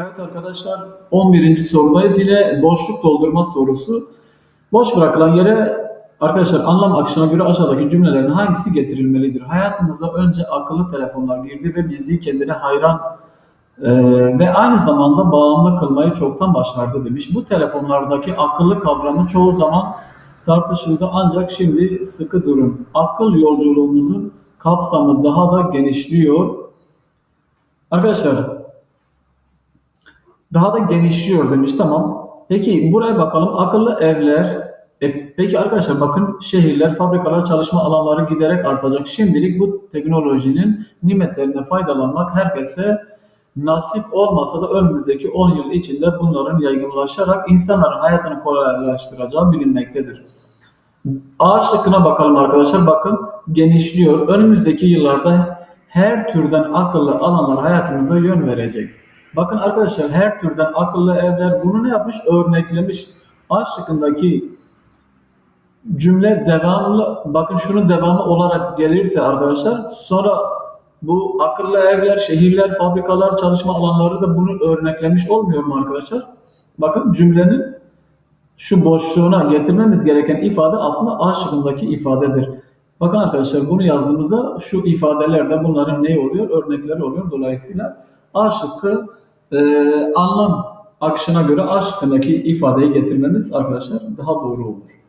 Evet arkadaşlar 11. sorudayız. Yine boşluk doldurma sorusu. Boş bırakılan yere arkadaşlar anlam akışına göre aşağıdaki cümlelerin hangisi getirilmelidir? Hayatımıza önce akıllı telefonlar girdi ve bizi kendine hayran e, ve aynı zamanda bağımlı kılmayı çoktan başardı demiş. Bu telefonlardaki akıllı kavramı çoğu zaman tartışıldı ancak şimdi sıkı durun. Akıl yolculuğumuzun kapsamı daha da genişliyor. Arkadaşlar daha da genişliyor demiş. Tamam. Peki buraya bakalım. Akıllı evler. E, peki arkadaşlar bakın şehirler, fabrikalar, çalışma alanları giderek artacak. Şimdilik bu teknolojinin nimetlerine faydalanmak herkese nasip olmasa da önümüzdeki 10 yıl içinde bunların yaygınlaşarak insanların hayatını kolaylaştıracağı bilinmektedir. A şıkkına bakalım arkadaşlar. Bakın genişliyor. Önümüzdeki yıllarda her türden akıllı alanlar hayatımıza yön verecek. Bakın arkadaşlar her türden akıllı evler bunu ne yapmış? Örneklemiş. A cümle devamlı bakın şunun devamı olarak gelirse arkadaşlar sonra bu akıllı evler, şehirler, fabrikalar, çalışma alanları da bunu örneklemiş olmuyor mu arkadaşlar? Bakın cümlenin şu boşluğuna getirmemiz gereken ifade aslında A ifadedir. Bakın arkadaşlar bunu yazdığımızda şu ifadelerde bunların ne oluyor? Örnekleri oluyor. Dolayısıyla A şıkkı e, anlam akışına göre A şıkkındaki ifadeyi getirmemiz arkadaşlar daha doğru olur.